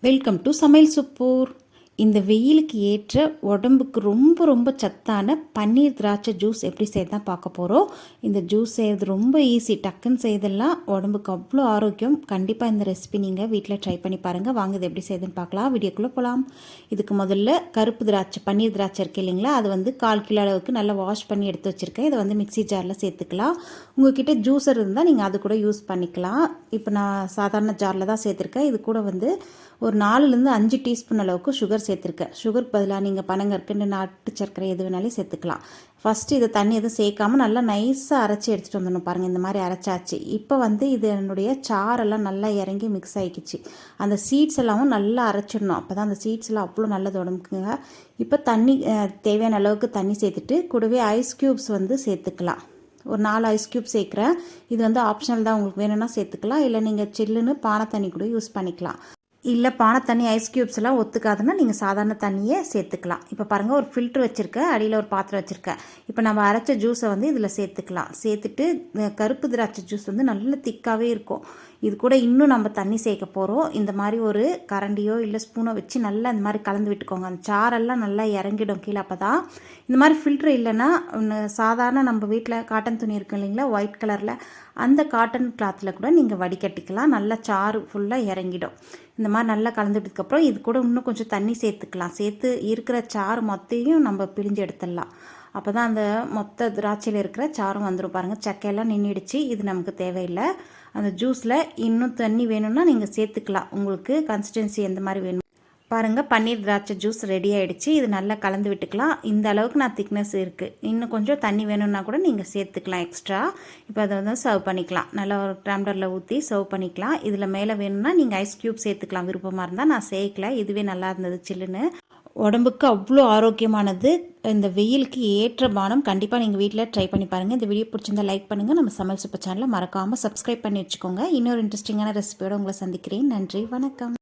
Welcome to சமையல் சுப்பூர். இந்த வெயிலுக்கு ஏற்ற உடம்புக்கு ரொம்ப ரொம்ப சத்தான பன்னீர் திராட்சை ஜூஸ் எப்படி செய்ய தான் பார்க்க போகிறோம் இந்த ஜூஸ் செய்கிறது ரொம்ப ஈஸி. டக்குன்னு செய்தெல்லாம் உடம்புக்கு அவ்வளோ ஆரோக்கியம். கண்டிப்பாக இந்த ரெசிபி நீங்கள் வீட்டில் ட்ரை பண்ணி பாருங்கள் வாங்க இது எப்படி செய்யுதுன்னு பார்க்கலாம். வீடியோக்குள்ளே போகலாம் இதுக்கு முதல்ல கருப்பு திராட்சை பன்னீர் திராட்சை இருக்குது இல்லைங்களா? அது வந்து கால் கிலோ அளவுக்கு நல்லா வாஷ் பண்ணி எடுத்து வச்சுருக்கேன். இதை வந்து மிக்ஸி ஜாரில் சேர்த்துக்கலாம். உங்ககிட்ட ஜூஸர் இருந்தால் நீங்கள் அது கூட யூஸ் பண்ணிக்கலாம். இப்போ நான் சாதாரண ஜாரில் தான் சேர்த்துருக்கேன். இது கூட வந்து ஒரு நாலுலேருந்து அஞ்சு டீஸ்பூன் அளவுக்கு சுகர் சேர்த்துருக்கேன் சுகருக்கு பதிலாக நீங்கள் பனங்கற்கண்டு நாட்டு சர்க்கரை எது வேணாலும் சேர்த்துக்கலாம். ஃபஸ்ட்டு இதை தண்ணி எதுவும் சேர்க்காம நல்லா நைஸாக அரைச்சி எடுத்துகிட்டு வந்துடணும் பாருங்கள் இந்த மாதிரி அரைச்சாச்சு. இப்போ வந்து இது என்னுடைய சாரெல்லாம் நல்லா இறங்கி மிக்ஸ் ஆகிக்கிச்சு அந்த சீட்ஸ் எல்லாமும் நல்லா அரைச்சிடணும். அப்போ தான் அந்த சீட்ஸ் எல்லாம் அவ்வளோ நல்லது உடம்புக்குங்க. இப்போ தண்ணி தேவையான அளவுக்கு தண்ணி சேர்த்துட்டு கூடவே ஐஸ் க்யூப்ஸ் வந்து சேர்த்துக்கலாம். ஒரு நாலு ஐஸ் க்யூப் சேர்க்குறேன். இது வந்து ஆப்ஷனல் தான். உங்களுக்கு வேணும்னா சேர்த்துக்கலாம். இல்லை நீங்கள் சில்லுன்னு பானை தண்ணி கூட யூஸ் பண்ணிக்கலாம். இல்லை பானை தண்ணி ஐஸ் க்யூப்ஸ் எல்லாம் ஒத்துக்காதுன்னா நீங்கள் சாதாரண தண்ணியே சேர்த்துக்கலாம். இப்போ பாருங்கள் ஒரு ஃபில்ட்ரு வச்சுருக்கேன் அடியில் ஒரு பாத்திரம் வச்சுருக்கேன் இப்போ நம்ம அரைச்ச ஜூஸை வந்து இதில் சேர்த்துக்கலாம். சேர்த்துட்டு கருப்பு திராட்சை ஜூஸ் வந்து நல்ல திக்காகவே இருக்கும். இது கூட இன்னும் நம்ம தண்ணி சேர்க்க போகிறோம் இந்த மாதிரி ஒரு கரண்டியோ இல்லை ஸ்பூனோ வச்சு நல்லா இந்த மாதிரி கலந்து விட்டுக்கோங்க. அந்த சாரெல்லாம் நல்லா இறங்கிடும் கீழே அப்போ தான் இந்த மாதிரி ஃபில்ட்ரு இல்லைன்னா சாதாரண நம்ம வீட்டில் காட்டன் துணி இருக்கும் இல்லைங்களா ஒயிட் கலரில் அந்த காட்டன் கிளாத்தில் கூட நீங்கள் வடிகட்டிக்கலாம். நல்லா சாறு ஃபுல்லாக இறங்கிடும். இந்த மாதிரி நல்லா கலந்துட்டதுக்கப்புறம் இது கூட இன்னும் கொஞ்சம் தண்ணி சேர்த்துக்கலாம். சேர்த்து இருக்கிற சாறு மொத்தையும் நம்ம பிழிஞ்சு எடுத்துடலாம். அப்போ தான் அந்த மொத்த திராட்சையில் இருக்கிற சாரும் வந்துடும் பாருங்கள் சக்கையெல்லாம் நின்றுடுச்சு இது நமக்கு தேவையில்லை. அந்த ஜூஸில் இன்னும் தண்ணி வேணும்னா நீங்கள் சேர்த்துக்கலாம். உங்களுக்கு கன்சிஸ்டன்சி எந்த மாதிரி வேணும்? பாருங்கள் பன்னீர் திராட்சை ஜூஸ் ரெடி ஆகிடுச்சு இது நல்லா கலந்து விட்டுக்கலாம். இந்த அளவுக்கு நான் திக்னஸ் இருக்குது இன்னும் கொஞ்சம் தண்ணி வேணும்னா கூட நீங்கள் சேர்த்துக்கலாம் எக்ஸ்ட்ரா இப்போ அதை வந்து சர்வ் பண்ணிக்கலாம். நல்லா ஒரு டம்ளரில் ஊற்றி சர்வ் பண்ணிக்கலாம். இதில் மேலே வேணும்னா நீங்கள் ஐஸ் க்யூப் சேர்த்துக்கலாம். விருப்பமாக இருந்தால் நான் சேர்க்கல. இதுவே நல்லா இருந்தது சில்லுன்னு. உடம்புக்கு அவ்வளோ ஆரோக்கியமானது. இந்த வெயிலுக்கு ஏற்ற பானம் கண்டிப்பாக நீங்கள் வீட்டில் ட்ரை பண்ணி பாருங்கள் இந்த வீடியோ பிடிச்சிருந்தா லைக் பண்ணுங்கள் நம்ம சமையல் சூப்பர் சேனலை மறக்காமல் சப்ஸ்கிரைப் பண்ணி வச்சுக்கோங்க. இன்னொரு இன்ட்ரெஸ்டிங்கான ரெசிபியோடு உங்களை சந்திக்கிறேன். நன்றி. வணக்கம்.